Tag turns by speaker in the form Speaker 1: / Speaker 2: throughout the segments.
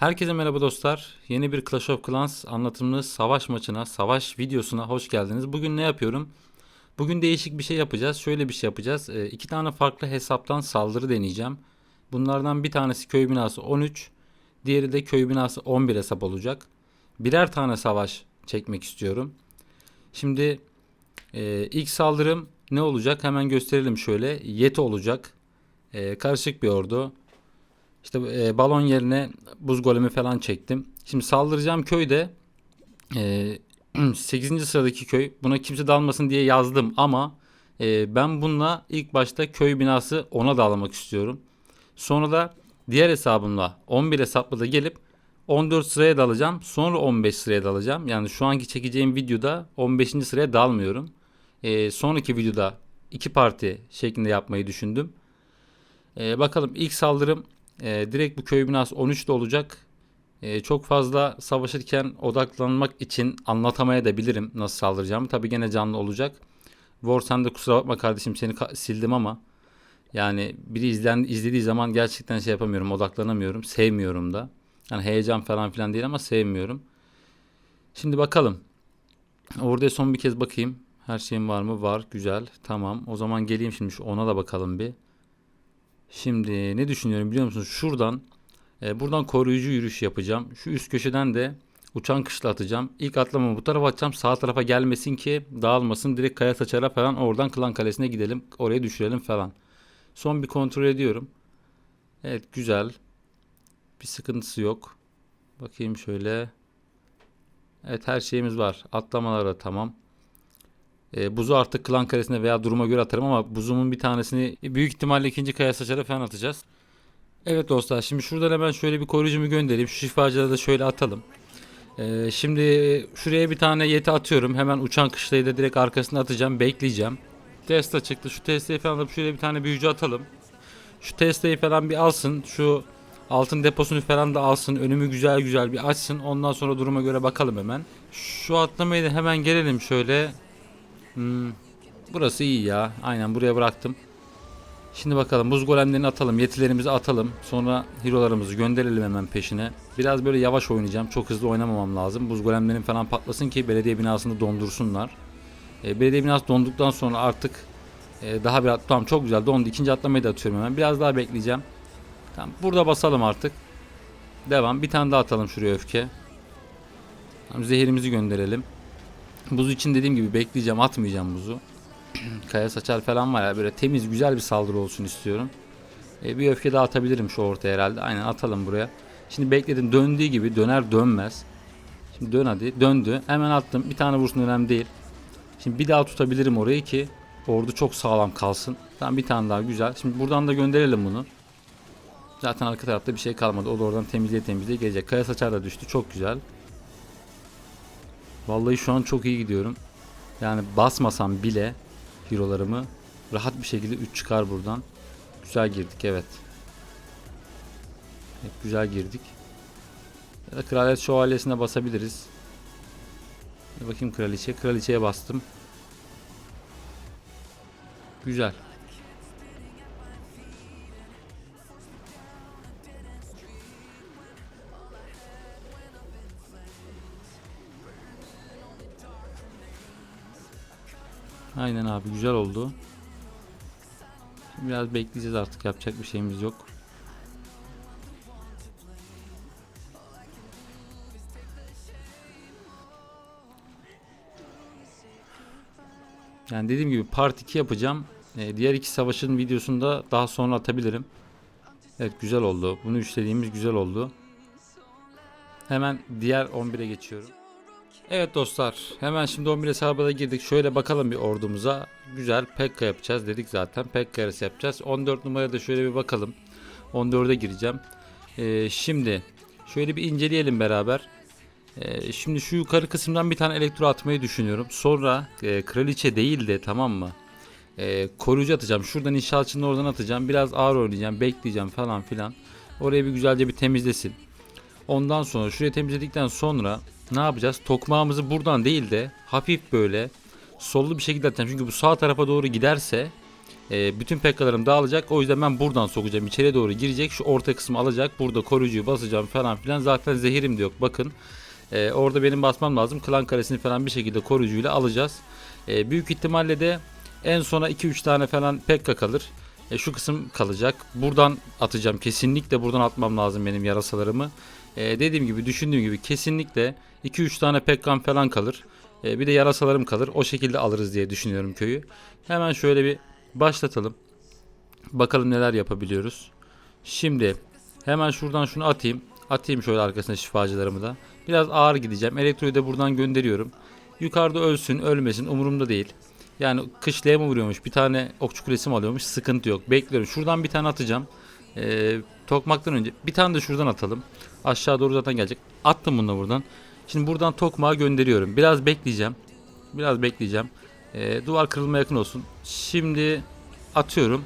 Speaker 1: Herkese merhaba dostlar. Yeni bir Clash of Clans anlatımlı savaş maçına, savaş videosuna hoş geldiniz. Bugün ne yapıyorum? Bugün değişik bir şey yapacağız. Şöyle bir şey yapacağız. Ee, iki tane farklı hesaptan saldırı deneyeceğim. Bunlardan bir tanesi köy binası 13, diğeri de köy binası 11 hesap olacak. Birer tane savaş çekmek istiyorum. Şimdi e, ilk saldırım ne olacak? Hemen gösterelim şöyle. Yeti olacak. E, karışık bir ordu. İşte e, balon yerine buz golemi falan çektim. Şimdi saldıracağım köyde e, 8. sıradaki köy. Buna kimse dalmasın diye yazdım ama e, ben bununla ilk başta köy binası ona dalamak istiyorum. Sonra da diğer hesabımla 11 hesapla da gelip 14 sıraya dalacağım. Sonra 15 sıraya dalacağım. Yani şu anki çekeceğim videoda 15. sıraya dalmıyorum. E, sonraki videoda iki parti şeklinde yapmayı düşündüm. E, bakalım ilk saldırım e, direkt bu köy binası 13'te olacak. E, çok fazla savaşırken odaklanmak için anlatamaya da bilirim nasıl saldıracağımı. Tabi gene canlı olacak. War sen de kusura bakma kardeşim seni ka- sildim ama yani biri izlen izlediği zaman gerçekten şey yapamıyorum, odaklanamıyorum, sevmiyorum da. Yani heyecan falan filan değil ama sevmiyorum. Şimdi bakalım. Orada son bir kez bakayım. Her şeyim var mı? Var. Güzel. Tamam. O zaman geleyim şimdi şu ona da bakalım bir. Şimdi ne düşünüyorum biliyor musunuz? Şuradan e, buradan koruyucu yürüyüş yapacağım. Şu üst köşeden de uçan kışla atacağım. İlk atlamamı bu tarafa atacağım. Sağ tarafa gelmesin ki dağılmasın. Direkt kaya saçara falan oradan klan kalesine gidelim. Oraya düşürelim falan. Son bir kontrol ediyorum. Evet güzel. Bir sıkıntısı yok. Bakayım şöyle. Evet her şeyimiz var. Atlamalar da tamam. E, buzu artık klan karesine veya duruma göre atarım ama buzumun bir tanesini büyük ihtimalle ikinci kaya saçara falan atacağız. Evet dostlar şimdi şuradan hemen şöyle bir koruyucumu göndereyim. Şu şifacıları da şöyle atalım. E, şimdi şuraya bir tane yeti atıyorum. Hemen uçan kışlayı da direkt arkasına atacağım. Bekleyeceğim. Tesla çıktı. Şu Tesla'yı falan alıp şöyle bir tane büyücü atalım. Şu Tesla'yı falan bir alsın. Şu altın deposunu falan da alsın. Önümü güzel güzel bir açsın. Ondan sonra duruma göre bakalım hemen. Şu atlamayı da hemen gelelim şöyle. Hmm, burası iyi ya. Aynen buraya bıraktım. Şimdi bakalım buz golemlerini atalım. Yetilerimizi atalım. Sonra hero'larımızı gönderelim hemen peşine. Biraz böyle yavaş oynayacağım. Çok hızlı oynamamam lazım. Buz golemlerim falan patlasın ki belediye binasını dondursunlar. E, belediye binası donduktan sonra artık e, daha bir at tamam çok güzel dondu. İkinci atlamayı da atıyorum hemen. Biraz daha bekleyeceğim. Tamam burada basalım artık. Devam. Bir tane daha atalım şuraya öfke. Tamam, zehirimizi gönderelim. Buz için dediğim gibi bekleyeceğim atmayacağım buzu. Kaya saçar falan var ya böyle temiz güzel bir saldırı olsun istiyorum. E, bir öfke daha atabilirim şu ortaya herhalde. Aynen atalım buraya. Şimdi bekledim döndüğü gibi döner dönmez. Şimdi dön hadi döndü. Hemen attım. Bir tane vursun önemli değil. Şimdi bir daha tutabilirim orayı ki ordu çok sağlam kalsın. Tamam bir tane daha güzel. Şimdi buradan da gönderelim bunu. Zaten arka tarafta bir şey kalmadı. O da oradan temizliğe temizliğe gelecek. Kaya saçar da düştü. Çok güzel. Vallahi şu an çok iyi gidiyorum. Yani basmasam bile hero'larımı rahat bir şekilde 3 çıkar buradan. Güzel girdik evet. Evet güzel girdik. Ya da kraliyet şövalyesine basabiliriz. Bir bakayım kraliçe. Kraliçeye bastım. Güzel. Aynen abi güzel oldu. Biraz bekleyeceğiz artık yapacak bir şeyimiz yok. Yani dediğim gibi part 2 yapacağım. Ee, diğer iki savaşın videosunu da daha sonra atabilirim. Evet güzel oldu. Bunu üçlediğimiz güzel oldu. Hemen diğer 11'e geçiyorum. Evet dostlar hemen şimdi 11 hesabına da girdik. Şöyle bakalım bir ordumuza. Güzel Pekka yapacağız dedik zaten. Pekka yarısı yapacağız. 14 numaraya da şöyle bir bakalım. 14'e gireceğim. Ee, şimdi şöyle bir inceleyelim beraber. Ee, şimdi şu yukarı kısımdan bir tane elektro atmayı düşünüyorum. Sonra e, kraliçe değil de tamam mı? E, koruyucu atacağım. Şuradan inşaatçının oradan atacağım. Biraz ağır oynayacağım. Bekleyeceğim falan filan. Orayı bir güzelce bir temizlesin. Ondan sonra şurayı temizledikten sonra ne yapacağız? Tokmağımızı buradan değil de hafif böyle sollu bir şekilde atacağım. Çünkü bu sağ tarafa doğru giderse E, bütün pekkalarım dağılacak. O yüzden ben buradan sokacağım. İçeriye doğru girecek. Şu orta kısmı alacak. Burada koruyucuyu basacağım falan filan. Zaten zehirim de yok. Bakın. E, orada benim basmam lazım. Klan karesini falan bir şekilde koruyucuyla alacağız. E, büyük ihtimalle de en sona 2-3 tane falan pekka kalır. E, şu kısım kalacak. Buradan atacağım. Kesinlikle buradan atmam lazım benim yarasalarımı. E, dediğim gibi düşündüğüm gibi kesinlikle 2-3 tane pekkan falan kalır. E, bir de yarasalarım kalır. O şekilde alırız diye düşünüyorum köyü. Hemen şöyle bir başlatalım. Bakalım neler yapabiliyoruz. Şimdi hemen şuradan şunu atayım. Atayım şöyle arkasına şifacılarımı da. Biraz ağır gideceğim. Elektroyu da buradan gönderiyorum. Yukarıda ölsün ölmesin umurumda değil. Yani kışlaya mı vuruyormuş bir tane okçu kulesi mi alıyormuş sıkıntı yok. Bekliyorum. Şuradan bir tane atacağım. Ee, tokmaktan önce bir tane de şuradan atalım. Aşağı doğru zaten gelecek. Attım bunu da buradan. Şimdi buradan tokmağa gönderiyorum. Biraz bekleyeceğim. Biraz bekleyeceğim. Ee, duvar kırılma yakın olsun. Şimdi atıyorum.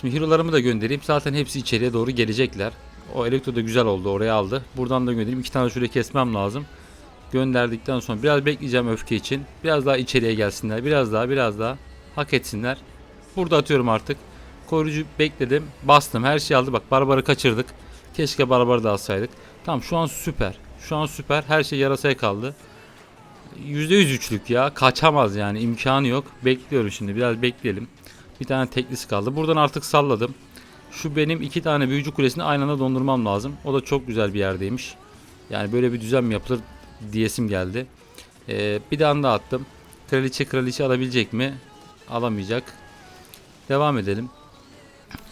Speaker 1: Şimdi hero'larımı da göndereyim. Zaten hepsi içeriye doğru gelecekler. O elektro da güzel oldu. Oraya aldı. Buradan da göndereyim. İki tane şuraya kesmem lazım. Gönderdikten sonra biraz bekleyeceğim öfke için. Biraz daha içeriye gelsinler. Biraz daha biraz daha hak etsinler. Burada atıyorum artık. Koruyucu bekledim. Bastım. Her şeyi aldı. Bak barbarı kaçırdık. Keşke barbarı da alsaydık. Tamam şu an süper. Şu an süper. Her şey yarasaya kaldı. %100 üçlük ya. Kaçamaz yani. imkanı yok. Bekliyorum şimdi. Biraz bekleyelim. Bir tane teklisi kaldı. Buradan artık salladım. Şu benim iki tane büyücü kulesini aynı anda dondurmam lazım. O da çok güzel bir yerdeymiş. Yani böyle bir düzen mi yapılır diyesim geldi. Ee, bir tane daha attım. Kraliçe kraliçe alabilecek mi? Alamayacak. Devam edelim.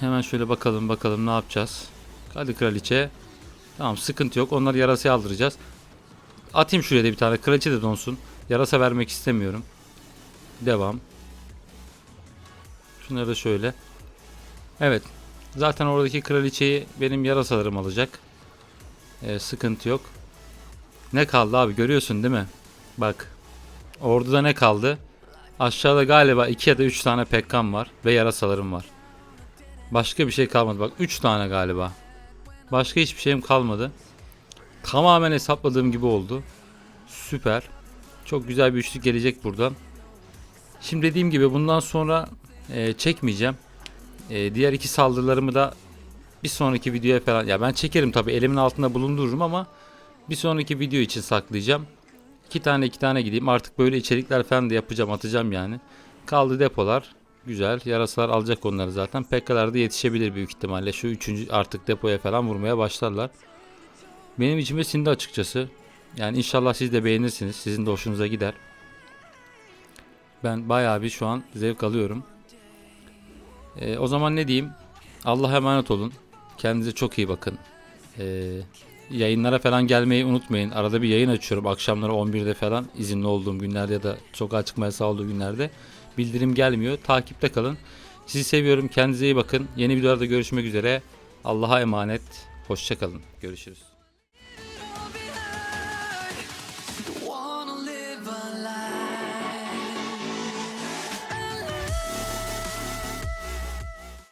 Speaker 1: Hemen şöyle bakalım bakalım ne yapacağız. Hadi kraliçe. Tamam sıkıntı yok. Onları yarasaya aldıracağız. Atayım şuraya da bir tane. Kraliçe de donsun. Yarasa vermek istemiyorum. Devam. Şunları da şöyle. Evet. Zaten oradaki kraliçeyi benim yarasalarım alacak. Ee, sıkıntı yok. Ne kaldı abi görüyorsun değil mi? Bak. Orduda ne kaldı? Aşağıda galiba 2 ya da 3 tane pekkan var ve yarasalarım var. Başka bir şey kalmadı. Bak 3 tane galiba. Başka hiçbir şeyim kalmadı. Tamamen hesapladığım gibi oldu. Süper. Çok güzel bir üçlük gelecek buradan. Şimdi dediğim gibi bundan sonra e, çekmeyeceğim. E, diğer iki saldırılarımı da bir sonraki videoya falan ya ben çekerim tabi elimin altında bulundururum ama bir sonraki video için saklayacağım. İki tane iki tane gideyim artık böyle içerikler falan da yapacağım atacağım yani. Kaldı depolar. Güzel. Yarasalar alacak onları zaten. Pekkalar da yetişebilir büyük ihtimalle. Şu üçüncü artık depoya falan vurmaya başlarlar. Benim içime sindi açıkçası. Yani inşallah siz de beğenirsiniz. Sizin de hoşunuza gider. Ben bayağı bir şu an zevk alıyorum. Ee, o zaman ne diyeyim? Allah'a emanet olun. Kendinize çok iyi bakın. Ee, yayınlara falan gelmeyi unutmayın. Arada bir yayın açıyorum. Akşamları 11'de falan izinli olduğum günlerde ya da sokağa çıkmaya sağ olduğu günlerde. Bildirim gelmiyor. Takipte kalın. Sizi seviyorum. Kendinize iyi bakın. Yeni videolarda görüşmek üzere. Allah'a emanet. Hoşçakalın. Görüşürüz.